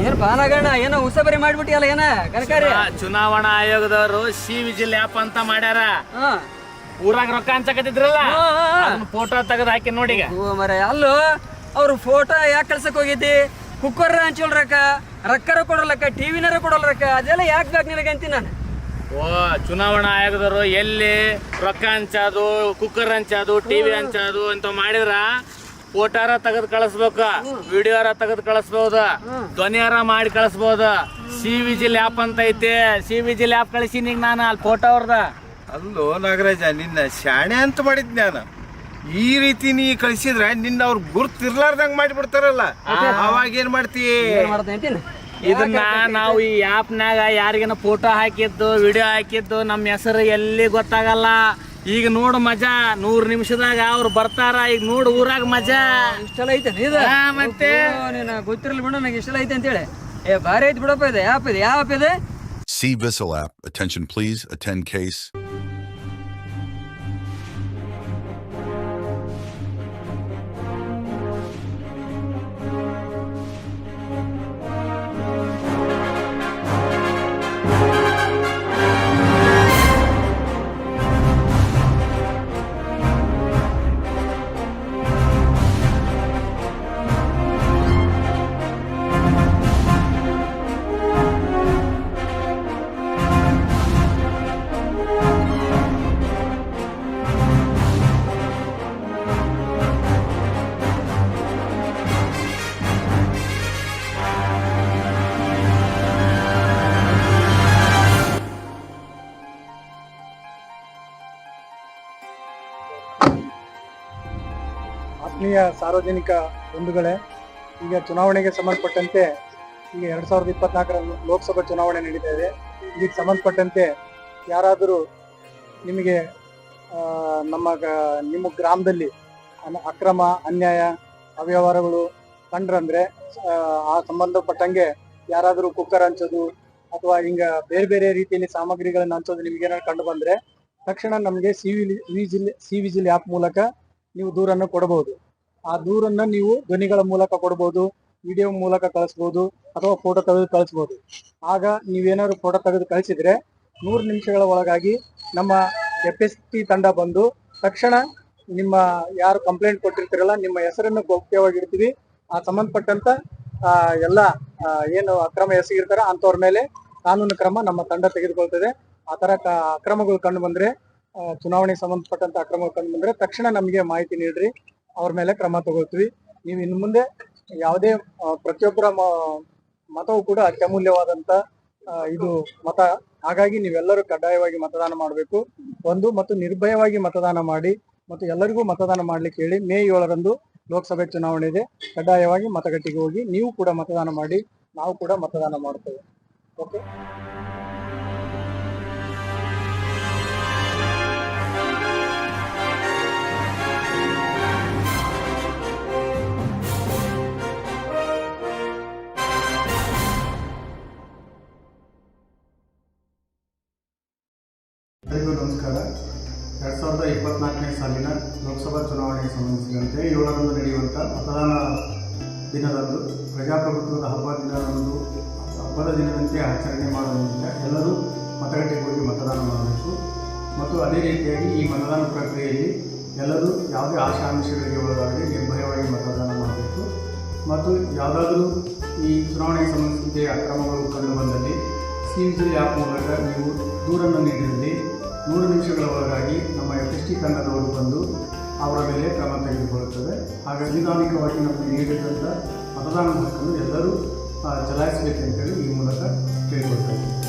ಏನ್ ಉಸಬರಿ ಮಾಡ್ಬಿಟ್ಟಿಯಲ್ಲ ಏನ ಕನಕಾರಿ? ಚುನಾವಣಾ ಆಯೋಗದವರು ಸಿ ವಿಜಿಲ್ ಆ್ಯಪ್ ಅಂತ ಮಾಡ್ಯಾರ. ಊರಾಗ ರೊಕ್ಕ ಹಂಚಕತ್ತಿದ್ರಲ್ಲ? ಫೋಟೋ ತೆಗೆದು ಹಾಕಿ ನೋಡಿ ಈಗ. ಮರ ಅಲ್ಲೋ ಅವ್ರು ಫೋಟೋ ಯಾಕೆ ಕಳ್ಸಕ್ ಹೋಗಿದ್ದಿ? ಕುಕ್ಕರ್ ಹಂಚಲ್ರಕ್ಕ ರೊಕ್ಕರ ಕೊಡಲಕ್ಕ ಟಿವಿನರ ಕೊಡಲ್ರಕ್ಕ ಅದೆಲ್ಲ ಯಾಕೆ ಬೇಕು ನಿನಗೆ ಅಂತೀನಿ ನಾನು? ಓ ಚುನಾವಣಾ ಆಯೋಗದವರು ಎಲ್ಲಿ ರೊಕ್ಕ ಹಂಚೋದು ಕುಕ್ಕರ್ ಹಂಚೋದು ಟಿವಿ ಹಂಚೋದು ಅಂತ ಮಾಡಿದ್ರ ಫೋಟೋರ ತೆಗೆದು ಕಳಿಸ್ಬೇಕ. ವಿಡಿಯೋರ ತೆಗೆದು ಕಳಿಸ್ಬಹುದು ಧ್ವನಿಯಾರ ಮಾಡಿ ಕಳಿಸ್ಬೋದು. ಸಿ ವಿಜಿಲ್ ಆ್ಯಪ್ ಅಂತ ಐತೆ. ಸಿ ವಿಜಿಲ್ ಆ್ಯಪ್ ಕಳಿಸಿ ಈಗ ನಾನು ಅಲ್ಲಿ ಫೋಟೋ ಅವ್ರದ. ಅಲ್ಲೋ ನಾಗರಾಜ ನಿನ್ನ ಶಾಣೆ ಅಂತ ಮಾಡಿದ್ ನಾನು. ಈ ರೀತಿ ನೀ ಕಳಿಸಿದ್ರೆ ನಿನ್ನ ಅವ್ರು ಗುರ್ತಿರ್ಲಾರ್ದಂಗ್ ಮಾಡಿಬಿಡ್ತಾರಲ್ಲ. ಅವಾಗ ಏನ್ ಮಾಡ್ತೀ? ಇದನ್ನ ನಾವು ಈ ಆ್ಯಪ್ನಾಗ ಯಾರಿಗೇನ ಫೋಟೋ ಹಾಕಿದ್ದು ವಿಡಿಯೋ ಹಾಕಿದ್ದು ನಮ್ಮ ಹೆಸರು ಎಲ್ಲಿ ಗೊತ್ತಾಗಲ್ಲ. ಈಗ ನೋಡು ಮಜಾ ನೂರ್ ನಿಮಿಷದಾಗ ಅವ್ರು ಬರ್ತಾರ ಈಗ ನೋಡು ಊರಾಗ ಮಜಾ ಇಷ್ಟೆಲ್ಲ ಐತೆ ಮತ್ತೆ? ಗೊತ್ತಿರಲಿ ಬಿಡು ನನಗೆ ಇಷ್ಟೆಲ್ಲ ಐತೆ ಅಂತೇಳಿ ಏ ಬಾರಿ ಐತಿ ಬಿಡಪ್ಪ ಇದೆ ಆ್ಯಪ್ ಇದೆ ಯಾವ ಆ್ಯಪ್ ಇದೆ C Vissel app. Attention please Attend case. ಆತ್ಮೀಯ ಸಾರ್ವಜನಿಕ ಬಂಧುಗಳೇ ಈಗ ಚುನಾವಣೆಗೆ ಸಂಬಂಧಪಟ್ಟಂತೆ ಈಗ ಎರಡ್ ಸಾವಿರದ ಇಪ್ಪತ್ನಾಲ್ಕರ ಲೋಕಸಭಾ ಚುನಾವಣೆ ನಡೀತಾ ಇದೆ. ಇದಕ್ಕೆ ಸಂಬಂಧಪಟ್ಟಂತೆ ಯಾರಾದರೂ ನಿಮಗೆ ನಮ್ಮ ನಿಮ್ಮ ಗ್ರಾಮದಲ್ಲಿ ಅಕ್ರಮ ಅನ್ಯಾಯ ಅವ್ಯವಹಾರಗಳು ಕಂಡ್ರಂದ್ರೆ ಆ, ಆ ಸಂಬಂಧಪಟ್ಟಂಗೆ ಯಾರಾದರೂ ಕುಕ್ಕರ್ ಹಂಚೋದು ಅಥವಾ ಹಿಂಗ ಬೇರೆ ಬೇರೆ ರೀತಿಯಲ್ಲಿ ಸಾಮಗ್ರಿಗಳನ್ನ ಹಂಚೋದು ನಿಮ್ಗೆ ಏನಾದ್ರು ಕಂಡು ಬಂದ್ರೆ ತಕ್ಷಣ ನಮಗೆ C vigil C vigil app ಮೂಲಕ ನೀವು ದೂರನ್ನು ಕೊಡಬಹುದು. ಆ ದೂರನ್ನ ನೀವು ಧ್ವನಿಗಳ ಮೂಲಕ ಕೊಡಬಹುದು ವಿಡಿಯೋ ಮೂಲಕ ಕಳಿಸ್ಬೋದು ಅಥವಾ ಫೋಟೋ ತೆಗೆದು ಕಳಿಸ್ಬೋದು. ಆಗ ನೀವೇನಾದ್ರು ಫೋಟೋ ತೆಗೆದು ಕಳಿಸಿದ್ರೆ ನೂರು ನಿಮಿಷಗಳ ಒಳಗಾಗಿ ನಮ್ಮ ಎಫ್ ಎಸ್ ಟಿ ತಂಡ ಬಂದು ತಕ್ಷಣ ನಿಮ್ಮ ಯಾರು ಕಂಪ್ಲೇಂಟ್ ಕೊಟ್ಟಿರ್ತೀರಲ್ಲ, ನಿಮ್ಮ ಹೆಸರನ್ನು ಗೌಪ್ಯವಾಗಿಡ್ತೀವಿ. ಆ ಸಂಬಂಧಪಟ್ಟಂತ ಎಲ್ಲ ಏನು ಅಕ್ರಮ ಎಸಗಿರ್ತಾರ ಅಂತವ್ರ ಮೇಲೆ ಕಾನೂನು ಕ್ರಮ ನಮ್ಮ ತಂಡ ತೆಗೆದುಕೊಳ್ತದೆ. ಆ ತರ ಅಕ್ರಮಗಳು ಕಂಡು ಬಂದ್ರೆ ಚುನಾವಣೆಗೆ ಸಂಬಂಧಪಟ್ಟಂತ ಅಕ್ರಮಗಳು ಕಂಡು ಬಂದ್ರೆ ತಕ್ಷಣ ನಮಗೆ ಮಾಹಿತಿ ನೀಡ್ರಿ. ಅವ್ರ ಮೇಲೆ ಕ್ರಮ ತಗೊಳ್ತೀವಿ. ನೀವು ಇನ್ ಮುಂದೆ ಯಾವುದೇ ಪ್ರತಿಯೊಬ್ಬರ ಮತವು ಕೂಡ ಅತ್ಯಮೂಲ್ಯವಾದಂತ ಇದು ಮತ. ಹಾಗಾಗಿ ನೀವೆಲ್ಲರೂ ಕಡ್ಡಾಯವಾಗಿ ಮತದಾನ ಮಾಡಬೇಕು. ಒಂದು, ಮತ್ತು ನಿರ್ಭಯವಾಗಿ ಮತದಾನ ಮಾಡಿ, ಮತ್ತು ಎಲ್ಲರಿಗೂ ಮತದಾನ ಮಾಡ್ಲಿಕ್ಕೆ ಹೇಳಿ, ಮೇ ಏಳರಂದು ಲೋಕಸಭೆ ಚುನಾವಣೆ ಇದೆ. ಕಡ್ಡಾಯವಾಗಿ ಮತಗಟ್ಟೆಗೆ ಹೋಗಿ, ನೀವು ಕೂಡ ಮತದಾನ ಮಾಡಿ, ನಾವು ಕೂಡ ಮತದಾನ ಮಾಡ್ತೇವೆ. ಓಕೆ ಎರಡು ಸಾವಿರದ ಇಪ್ಪತ್ನಾಲ್ಕನೇ ಸಾಲಿನ ಲೋಕಸಭಾ ಚುನಾವಣೆಗೆ ಸಂಬಂಧಿಸಿದಂತೆ ಏಳರಂದು ನಡೆಯುವಂಥ ಮತದಾನ ದಿನದಂದು ಪ್ರಜಾಪ್ರಭುತ್ವದ ಹಬ್ಬ ದಿನದಂದು ಹಬ್ಬದ ದಿನದಂತೆ ಆಚರಣೆ ಮಾಡುವುದರಿಂದ ಎಲ್ಲರೂ ಮತಗಟ್ಟೆಗೆ ಹೋಗಿ ಮತದಾನ ಮಾಡಬೇಕು. ಮತ್ತು ಅದೇ ರೀತಿಯಾಗಿ ಈ ಮತದಾನ ಪ್ರಕ್ರಿಯೆಯಲ್ಲಿ ಎಲ್ಲರೂ ಯಾವುದೇ ಆಶಾಂಶಗಳಿಗೆ ಒಳಗಾಗದೆ ನಿರ್ಭಯವಾಗಿ ಮತದಾನ ಮಾಡಬೇಕು. ಮತ್ತು ಯಾವುದಾದರೂ ಈ ಚುನಾವಣೆಗೆ ಸಂಬಂಧಿಸಿದಂತೆ ಅಕ್ರಮಗಳು ಕಂಡು ಬಂದಲ್ಲಿ ಸಿ ಆ್ಯಪ್ ಮೂಲಕ ನೀವು ದೂರನ್ನು ನೀಡಿದಲ್ಲಿ ನೂರು ನಿಮಿಷಗಳ ಒಳಗಾಗಿ ನಮ್ಮ ಎಫ್ ಎಸ್ ಟಿ ತಂಡದವರು ಬಂದು ಅವರ ಮೇಲೆ ಕ್ರಮ ತೆಗೆದುಕೊಳ್ಳುತ್ತದೆ. ಹಾಗಾಗಿ ಸಂವಿಧಾನಿಕವಾಗಿ ನಮಗೆ ನೀಡಿದಂಥ ಮತದಾನದ ಹಕ್ಕನ್ನು ಎಲ್ಲರೂ ಚಲಾಯಿಸಬೇಕೆಂತೇಳಿ ಈ ಮೂಲಕ ಕೇಳಿಕೊಳ್ತಾ ಇದ್ದೀನಿ